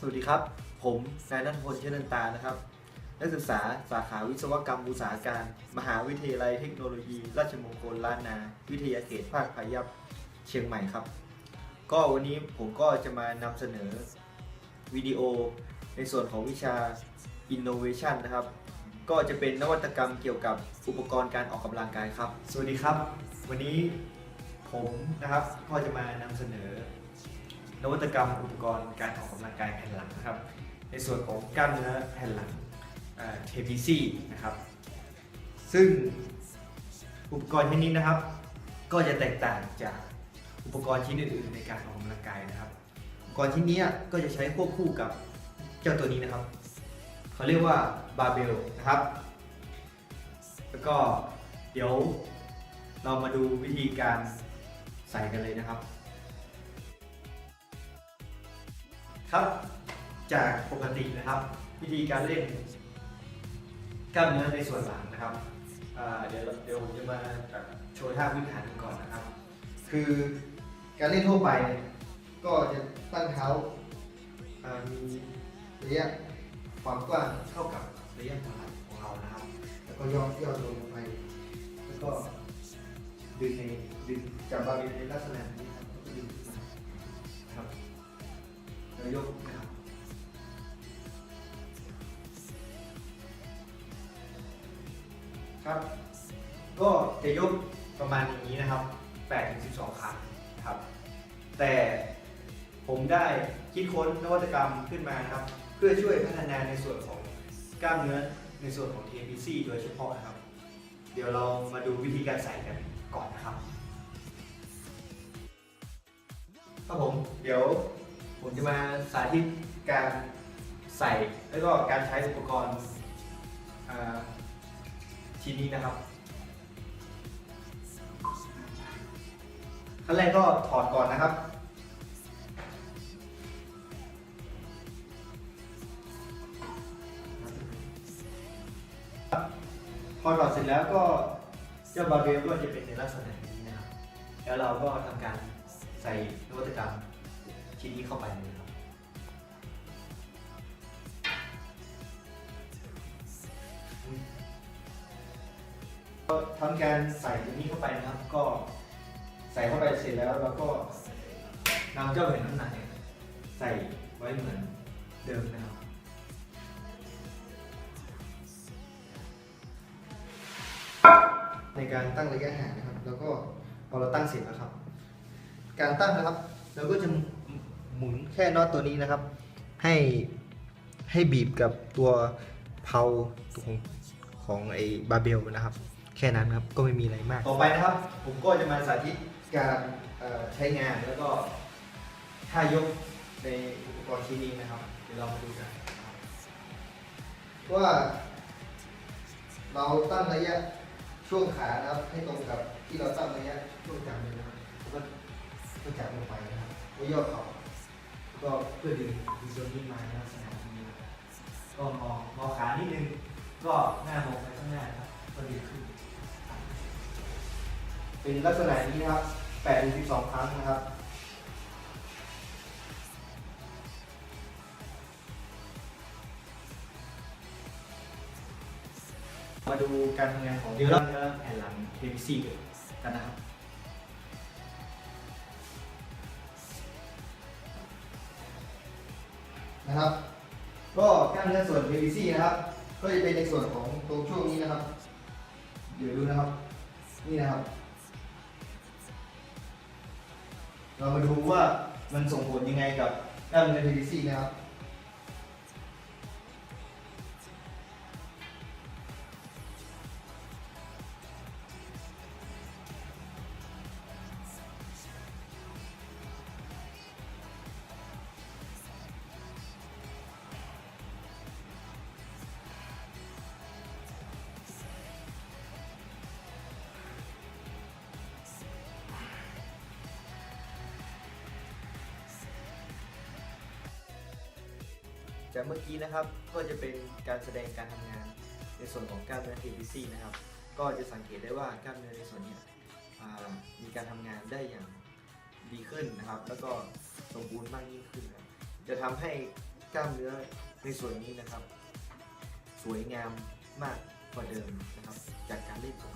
สวัสดีครับ ผมนายนัทพลเชนันตานะครับ นักศึกษาสาขาวิศวกรรมอุตสาหการ มหาวิทยาลัยเทคโนโลยี ราชมงคลล้านนา วิทยาเขตภาคพายัพเชียงใหม่ครับ ก็วันนี้ผมก็จะมานำเสนอวิดีโอในส่วนของวิชา Innovation นะครับ ก็จะเป็นนวัตกรรมเกี่ยวกับอุปกรณ์การออกกำลังกายครับ สวัสดีครับ วันนี้ผมนะครับก็จะมานำเสนอ นวัตกรรมอุปกรณ์การออกกำลังกายแผ่นหลังนะครับ ในส่วนของกล้ามเนื้อแผ่นหลังเทพีซีนะครับ ซึ่งอุปกรณ์ชิ้นนี้นะครับ ก็จะแตกต่างจากอุปกรณ์ชิ้นอื่นๆในการออกกำลังกายนะครับ อุปกรณ์ชิ้นนี้ก็จะใช้ควบคู่กับเจ้าตัวนี้นะครับเขาเรียกว่าบาร์เบลนะครับ แล้วก็เดี๋ยวเรามาดูวิธีการใส่กันเลยนะครับ ครับ จากปกตินะครับ วิธีการเล่นกล้ามเนื้อในส่วนหลังนะครับเดี๋ยวเดี๋ยวผมจะมาโชว์ท่าพื้นฐานกันก่อนนะครับ คือการเล่นทั่วไปก็จะตั้งเท้ามีระยะความกว้างเท่ากับระยะถอยของเรานะครับ แล้วก็ย่อย่อลงไป แล้วก็ดึงในดึงจับบาร์เบลในลักษณะนี้ แล้วยกนะครับครับ ก็จะยกประมาณอย่างนี้นะครับ8ถึง12 ครั้งครับ แต่ผมได้คิดค้นนวัตกรรมขึ้นมานะครับ เพื่อช่วยพัฒนาในส่วนของกล้ามเนื้อในส่วนของ TMBC โดยเฉพาะนะครับ เดี๋ยวเรามาดูวิธีการใส่กันก่อนนะครับ ครับผม เดี๋ยว ผมจะมาสาธิตการใส่แล้วก็การใช้อุปกรณ์ชิ้นนี้นะครับขั้นแรกก็ถอดก่อนนะครับ พอถอดเสร็จแล้วก็เจ้าบาร์เบลก็จะเป็นในลักษณะนี้นะครับ แล้วเราก็ทำการใส่นวัตกรรม ชิ้นนี้เข้าไปเลยครับ ก็ทำการใส่ตัวนี้เข้าไปนะครับ ก็ใส่เข้าไปเสร็จแล้วเราก็นำเจ้าแผ่นน้ำหนักเนี่ยใส่ไว้เหมือนเดิมนะครับในการตั้งระยะห่างนะครับ แล้วก็พอเราตั้งเสร็จแล้วครับ การตั้งนะครับเราก็จะ หมุนแค่น็อตตัวนี้นะครับ ให้ให้บีบกับตัวเพาของของไอ้บาร์เบลนะครับ แค่นั้นครับก็ไม่มีอะไรมาก ต่อไปนะครับ ผมก็จะมาสาธิตการเอ่อใช้งานแล้วก็ท่ายกในอุปกรณ์ชิ้นนี้นะครับเดี๋ยวเรามาดูกันนะครับว่า เราตั้งระยะช่วงขานะครับ ให้ตรงกับที่เราตั้งระยะช่วงจับเลยนะครับแล้วก็ก็จับลงไปนะครับก็ย่อเข่าแล้วก็เพื่อดึ นี้มาในลักษณะนี้ก็งองอขานิดนึง ก็หน้ามองไปข้างหน้าครับก็ดึงขึ้น เป็นลักษณะนี้นะครับ8ถึง12 ครั้งนะครับมาดูการทำงานของเนื้อแผ่นหลัง PVC กันนะครับ นะครับ ก็กล้ามเนื้อส่วน PVC นะครับ ก็จะเป็นในส่วนของตรงช่วงนี้นะครับ เดี๋ยวดูนะครับ นี่นะครับ เรามาดูว่ามันส่งผลยังไงกับกล้ามเนื้อ PVC นะครับ จากเมื่อกี้นะครับก็จะเป็นการแสดงการทำงานในส่วนของกล้ามเนื้อ TBC นะครับ ก็จะสังเกตได้ว่ากล้ามเนื้อในส่วนนี้มีการทำงานได้อย่างดีขึ้นนะครับ แล้วก็สมบูรณ์มากยิ่งขึ้นครับจะทำให้กล้ามเนื้อในส่วนนี้นะครับ สวยงามมากกว่าเดิมนะครับ จากการเล่นของ